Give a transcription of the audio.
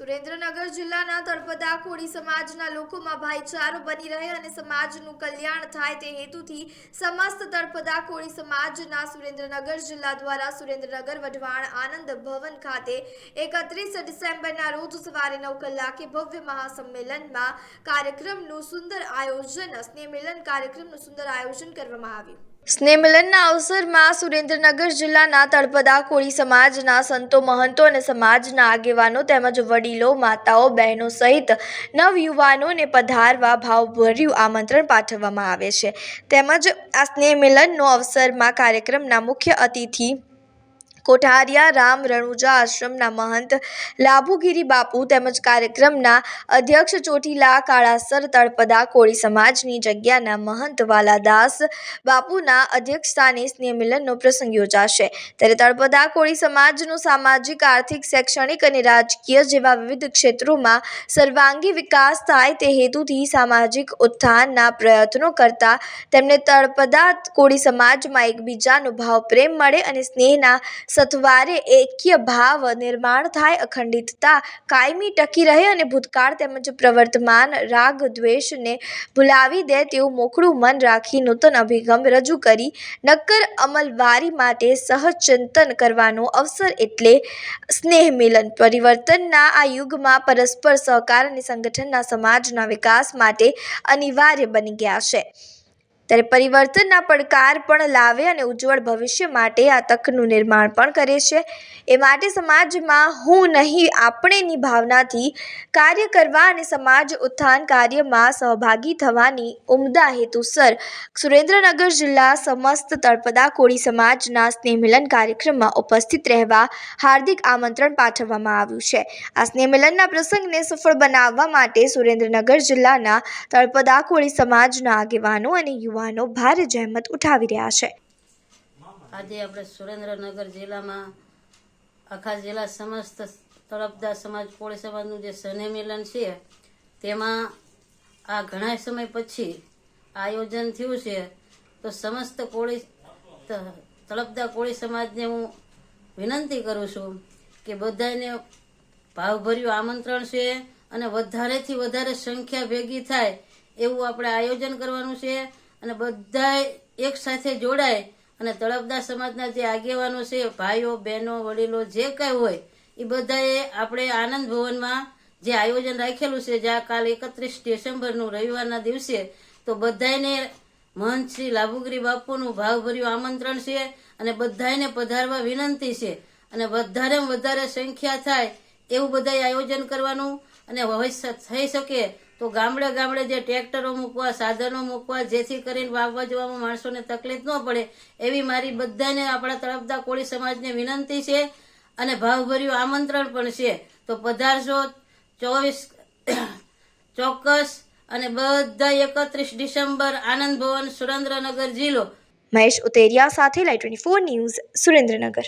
સુરેન્દ્રનગર જિલ્લાના તળપદા કોળી સમાજના લોકોમાં ભાઈચારો બની રહે અને સમાજનું કલ્યાણ થાય તે હેતુથી સમસ્ત તળપદા કોળી સમાજના સુરેન્દ્રનગર જિલ્લા દ્વારા સુરેન્દ્રનગર વઢવાણ આનંદ ભવન ખાતે એકત્રીસ ડિસેમ્બરના રોજ સવારે નવ કલાકે ભવ્ય મહાસંમેલનમાં કાર્યક્રમનું સુંદર આયોજન, સ્નેહમિલન કાર્યક્રમનું સુંદર આયોજન કરવામાં આવ્યું. સ્નેહ મિલનના અવસરમાં સુરેન્દ્રનગર જિલ્લાના તળપદા કોળી સમાજના સંતો, મહંતો અને સમાજના આગેવાનો તેમજ વડીલો, માતાઓ, બહેનો સહિત નવયુવાનોને પધારવા ભાવભર્યું આમંત્રણ પાઠવવામાં આવે છે. તેમજ આ સ્નેહ મિલનનો અવસરમાં કાર્યક્રમના મુખ્ય અતિથિ કોઠારિયા, રામ રણુજા આશ્રમના મહંત લાભુગીરી બાપુ તેમજ કાર્યક્રમના અધ્યક્ષ ચોટીલા કાળાસર તળપદા કોળી સમાજની જગ્યાના મહંત વાલાદાસ બાપુના અધ્યક્ષસ્થાને સ્નેહ મિલનનો પ્રસંગ યોજાશે. ત્યારે તળપદા કોળી સમાજનું સામાજિક, આર્થિક, શૈક્ષણિક અને રાજકીય જેવા વિવિધ ક્ષેત્રોમાં સર્વાંગી વિકાસ થાય તે હેતુથી સામાજિક ઉત્થાનના પ્રયત્નો કરતા તેમને તળપદા કોળી સમાજમાં એકબીજાનો ભાવ, પ્રેમ મળે અને સ્નેહના સથવારે એક્ય ભાવ નિર્માણ થાય અખંડિતતા કાયમી ટકી રહે અને ભૂતકાળ તેમજ પ્રવર્તમાન રાગ દ્વેષને ભૂલાવી દે તેવું મોકળું મન રાખી નૂતન અભિગમ રજૂ કરી નક્કર અમલવારી માટે સહચિંતન કરવાનો અવસર એટલે સ્નેહ મિલન. પરિવર્તનના આ યુગમાં પરસ્પર સહકાર અને સંગઠનના સમાજના વિકાસ માટે અનિવાર્ય બની ગયા છે. ત્યારે પરિવર્તનના પડકાર પણ લાવે અને ઉજ્જવળ ભવિષ્ય માટે આ તકનું નિર્માણ પણ કરે છે. એ માટે સમાજમાં હું નહીં, આપણેની ભાવનાથી કાર્ય કરવા અને સમાજ ઉત્થાન કાર્યમાં સહભાગી થવાની ઉમદા હેતુસર સુરેન્દ્રનગર જિલ્લા સમસ્ત તળપદા કોળી સમાજના સ્નેહ મિલન કાર્યક્રમમાં ઉપસ્થિત રહેવા હાર્દિક આમંત્રણ પાઠવવામાં આવ્યું છે. આ સ્નેહ મિલનના પ્રસંગને સફળ બનાવવા માટે સુરેન્દ્રનગર જિલ્લાના તળપદા કોળી સમાજના આગેવાનો અને યુવાનો ભારે જહેમત ઉઠાવી રહ્યા છે. આજે આપણે સુરેન્દ્રનગર જિલ્લામાં આખા જિલ્લા સમસ્ત તળપદા સમાજ કોળી સમાજનું જે સને મિલન છે, તેમાં આ ઘણા સમય પછી આયોજન થયું છે. તો સમસ્ત કોળી તળપદા કોળી સમાજને હું વિનંતી કરું છું કે બધાને ભાવભર્યું આમંત્રણ છે અને વધારેથી વધારે સંખ્યા ભેગી થાય એવું આપણે આયોજન કરવાનું છે. અને બધા એક સાથે જોડાય અને તળપદા સમાજના જે આગેવાનો છે, ભાઈઓ, બહેનો, વડીલો, જે કાંઈ હોય, એ બધાએ આપણે આનંદ ભવનમાં જે આયોજન રાખેલું છે જ્યાં કાલ એકત્રીસ ડિસેમ્બરનું રવિવારના દિવસે, તો બધાને મહંત શ્રી લાભુગીરી બાપુનું ભાવભર્યું આમંત્રણ છે અને બધાને પધારવા વિનંતી છે. અને વધારે વધારે સંખ્યા થાય એવું બધાએ આયોજન કરવાનું અને થઈ શકે તો ગામડે ગામડે જે ટ્રેક્ટરો મૂકવા, સાધનો મૂકવા, જેથી કરીને વાવવા જવામાં માણસોને તકલીફ ન પડે, એવી મારી બધાને આપણા તળપદા કોળી સમાજને વિનંતી છે અને ભાવભર્યું આમંત્રણ પણ છે. તો પધારશો ચોવીસ, ચોક્કસ અને બધા એકત્રીસ ડિસેમ્બર આનંદ ભવન સુરેન્દ્રનગર જિલ્લો. મહેશ ઉતેરિયા સાથે લાઈ ટ્વેન્ટી ફોર ન્યૂઝ સુરેન્દ્રનગર.